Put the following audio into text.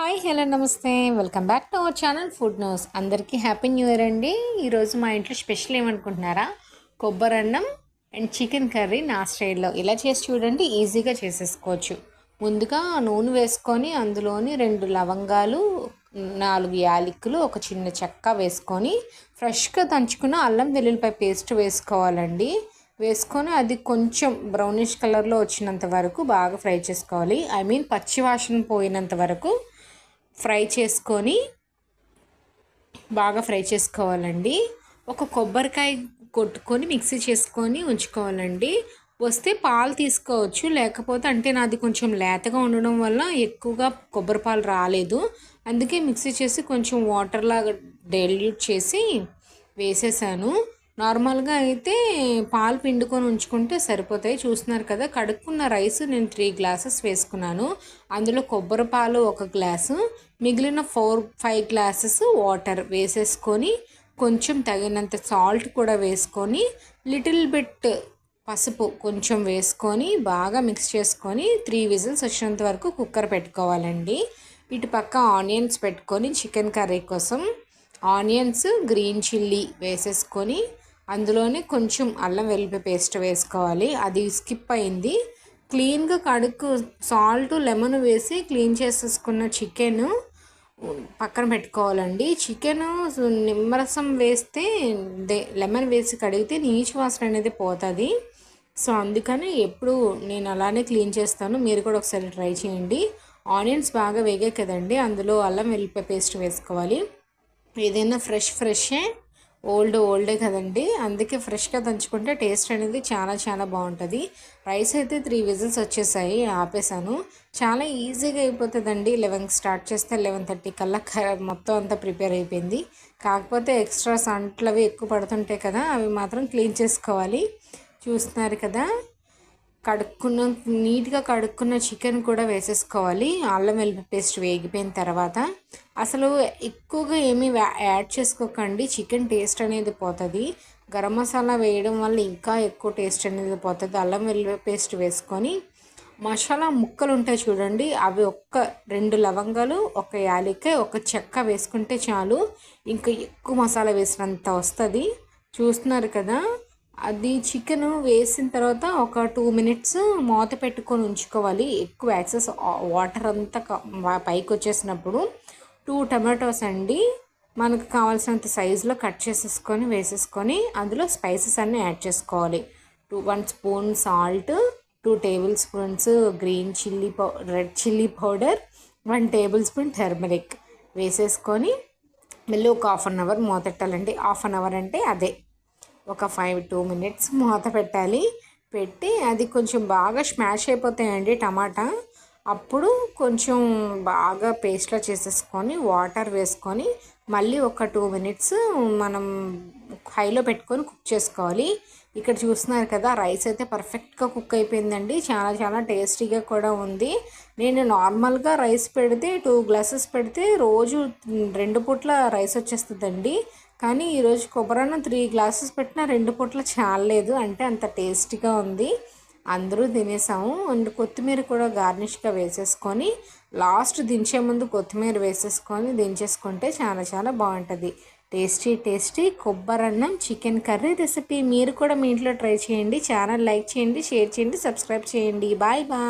Hi hello నమస్తే. Welcome back to our channel food news. అందరికీ happy new year అండి. ఈరోజు మా ఇంట్లో స్పెషల్ ఏమనుకుంటున్నారా? కొబ్బరి అన్నం అండ్ చికెన్ కర్రీ నా స్టైల్లో. ఇలా చేసి చూడండి ఈజీగా చేసేసుకోవచ్చు. ముందుగా నూనె వేసుకొని అందులోని రెండు లవంగాలు నాలుగు యాలిక్కులు ఒక చిన్న చెక్క వేసుకొని ఫ్రెష్గా దంచుకున్న అల్లం వెల్లుల్లిపాయ పేస్ట్ వేసుకోవాలండి. వేసుకొని అది కొంచెం బ్రౌనిష్ కలర్లో వచ్చినంత వరకు బాగా ఫ్రై చేసుకోవాలి. ఐ మీన్ పచ్చి వాసన పోయినంత వరకు ఫ్రై చేసుకొని బాగా ఫ్రై చేసుకోవాలండి. ఒక కొబ్బరికాయ కొట్టుకొని మిక్సీ చేసుకొని ఉంచుకోవాలండి. వస్తే పాలు తీసుకోవచ్చు లేకపోతే అంటే నాది కొంచెం లేతగా ఉండడం వల్ల ఎక్కువగా కొబ్బరి పాలు రాలేదు. అందుకే మిక్సీ చేసి కొంచెం వాటర్ లాగా డైల్యూట్ చేసి వేసేసాను. నార్మల్గా అయితే పాలు పిండుకొని ఉంచుకుంటే సరిపోతాయి. చూస్తున్నారు కదా కడుక్కున్న రైస్ నేను త్రీ గ్లాసెస్ వేసుకున్నాను. అందులో కొబ్బరి పాలు ఒక గ్లాసు మిగిలిన ఫోర్ ఫైవ్ గ్లాసెస్ వాటర్ వేసేసుకొని కొంచెం తగినంత సాల్ట్ కూడా వేసుకొని లిటిల్ బిట్ పసుపు కొంచెం వేసుకొని బాగా మిక్స్ చేసుకొని త్రీ విజిల్స్ వచ్చినంత వరకు కుక్కర్ పెట్టుకోవాలండి. ఇటు పక్క ఆనియన్స్ పెట్టుకొని చికెన్ కర్రీ కోసం ఆనియన్స్ గ్రీన్ చిల్లీ వేసేసుకొని అందులోనే కొంచెం అల్లం వెల్లుల్లి పేస్ట్ వేసుకోవాలి. అది స్కిప్ అయింది. క్లీన్గా కడుక్కు సాల్ట్ లెమన్ వేసి క్లీన్ చేసేసుకున్న చికెన్ పక్కన పెట్టుకోవాలండి. చికెన్ నిమ్మరసం వేస్తే లెమన్ వేసి కడిగితే నీచు వాసన అనేది పోతుంది. సో అందుకని ఎప్పుడు నేను అలానే క్లీన్ చేస్తాను. మీరు కూడా ఒకసారి ట్రై చేయండి. ఆనియన్స్ బాగా వేగే కదండి. అందులో అల్లం వెల్లిపాయ పేస్ట్ వేసుకోవాలి. ఏదైనా ఫ్రెష్ ఫ్రెషే ఓల్డ్ ఓల్డే కదండి. అందుకే ఫ్రెష్గా దంచుకుంటే టేస్ట్ అనేది చాలా చాలా బాగుంటుంది. రైస్ అయితే త్రీ విజిల్స్ వచ్చేసాయి ఆపేసాను. చాలా ఈజీగా అయిపోతుందండి. లెవెన్కి స్టార్ట్ చేస్తే లెవెన్ థర్టీ కల్లా మొత్తం అంతా ప్రిపేర్ అయిపోయింది. కాకపోతే ఎక్స్ట్రా సంట్లు అవి ఎక్కువ పడుతుంటాయి కదా అవి మాత్రం క్లీన్ చేసుకోవాలి. చూస్తున్నారు కదా. కడుక్కున్న నీట్గా కడుక్కున్న చికెన్ కూడా వేసేసుకోవాలి. అల్లం వెల్లుల్లి పేస్ట్ వేగిపోయిన తర్వాత అసలు ఎక్కువగా ఏమీ యాడ్ చేసుకోకండి. చికెన్ టేస్ట్ అనేది పోతుంది. గరం మసాలా వేయడం వల్ల ఇంకా ఎక్కువ టేస్ట్ అనేది పోతుంది. అల్లం వెల్లుల్లి పేస్ట్ వేసుకొని మసాలా ముక్కలు ఉంటాయి చూడండి. అవి ఒక్క రెండు లవంగాలు ఒక యాలక్కాయ ఒక చెక్క వేసుకుంటే చాలు ఇంకా ఎక్కువ మసాలా వేసినంత వస్తుంది. చూస్తున్నారు కదా? అది చికెన్ వేసిన తర్వాత ఒక టూ మినిట్స్ మూత పెట్టుకొని ఉంచుకోవాలి. ఎక్కువ యాక్సెస్ వాటర్ అంతా పైకి వచ్చేసినప్పుడు టూ టమాటోస్ అండి. మనకు కావాల్సినంత సైజులో కట్ చేసేసుకొని వేసేసుకొని అందులో స్పైసెస్ అన్నీ యాడ్ చేసుకోవాలి. Two one spoon salt two table spoons green chilli పౌ red chilli powder one table spoon turmeric వేసేసుకొని మళ్ళీ ఒక హాఫ్ అన్ అవర్ మూతెట్టాలండి హాఫ్ అన్ అవర్ అంటే అదే. ఒక ఫైవ్ టూ మినిట్స్ మూత పెట్టాలి. పెట్టి అది కొంచెం బాగా స్మాష్ అయిపోతాయండి టమాటా. అప్పుడు కొంచెం బాగా పేస్ట్లా చేసేసుకొని వాటర్ వేసుకొని మళ్ళీ ఒక టూ మినిట్స్ మనం హైలో పెట్టుకొని కుక్ చేసుకోవాలి. ఇక్కడ చూస్తున్నారు కదా రైస్ అయితే పర్ఫెక్ట్గా కుక్ అయిపోయిందండి. చాలా చాలా టేస్టీగా కూడా ఉంది. నేను నార్మల్గా రైస్ పెడితే టూ గ్లాసెస్ పెడితే రోజు రెండు పూట్ల రైస్ వచ్చేస్తుందండి. కానీ ఈరోజు కొబ్బరన్న త్రీ గ్లాసెస్ పెట్టినా రెండు పూట్ల చాలలేదు. అంటే అంత టేస్టీగా ఉంది. అందరూ తినేసాము. అండ్ కొత్తిమీర కూడా గార్నిష్గా వేసేసుకొని లాస్ట్ దించే ముందు కొత్తిమీర వేసేసుకొని దించేసుకుంటే చాలా చాలా బాగుంటుంది. టేస్టీ టేస్టీ కొబ్బరన్నం చికెన్ కర్రీ రెసిపీ మీరు కూడా మీ ఇంట్లో ట్రై చేయండి. ఛానల్ లైక్ చేయండి షేర్ చేయండి సబ్స్క్రైబ్ చేయండి. Bye bye.